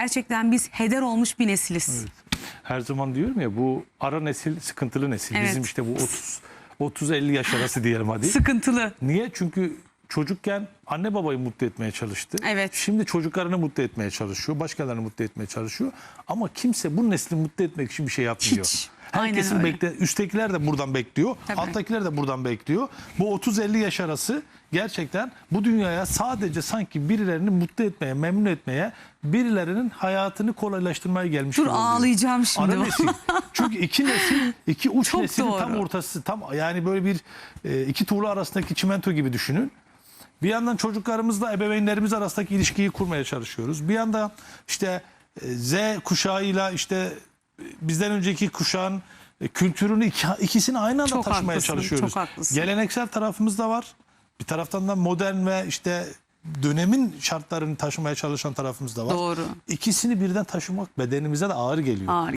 Gerçekten biz heder olmuş bir nesiliz. Her zaman diyorum ya bu ara nesil sıkıntılı nesil. Evet. Bizim işte bu 30 30-50 yaş arası diyelim hadi. Sıkıntılı. Niye? Çünkü çocukken anne babayı mutlu etmeye çalıştı. Evet. Şimdi çocuklarını mutlu etmeye çalışıyor. Başkalarını mutlu etmeye çalışıyor. Ama kimse bu nesli mutlu etmek için bir şey yapmıyor. Hiç. Herkesin bekle üsttekiler de buradan bekliyor. Tabii. Alttakiler de buradan bekliyor. Bu 30-50 yaş arası gerçekten bu dünyaya sadece sanki birilerini mutlu etmeye, memnun etmeye, birilerinin hayatını kolaylaştırmaya gelmiş Dur ağlayacağım şimdi. Ara nesil. Çünkü iki nesil, iki uç Çok neslin tam doğru. ortası. Tam yani böyle bir e, iki tuğla arasındaki çimento gibi düşünün. Bir yandan çocuklarımızla ebeveynlerimiz arasındaki ilişkiyi kurmaya çalışıyoruz. Bir yandan işte e, Z kuşağıyla işte bizden önceki kuşağın e, kültürünü iki, ikisini aynı anda Çok taşımaya haklısın, çalışıyoruz. çok haklısın. Geleneksel tarafımız da var. Bir taraftan da modern ve işte dönemin şartlarını taşımaya çalışan tarafımız da var. Doğru. İkisini birden taşımak bedenimize de ağır geliyor. Ağır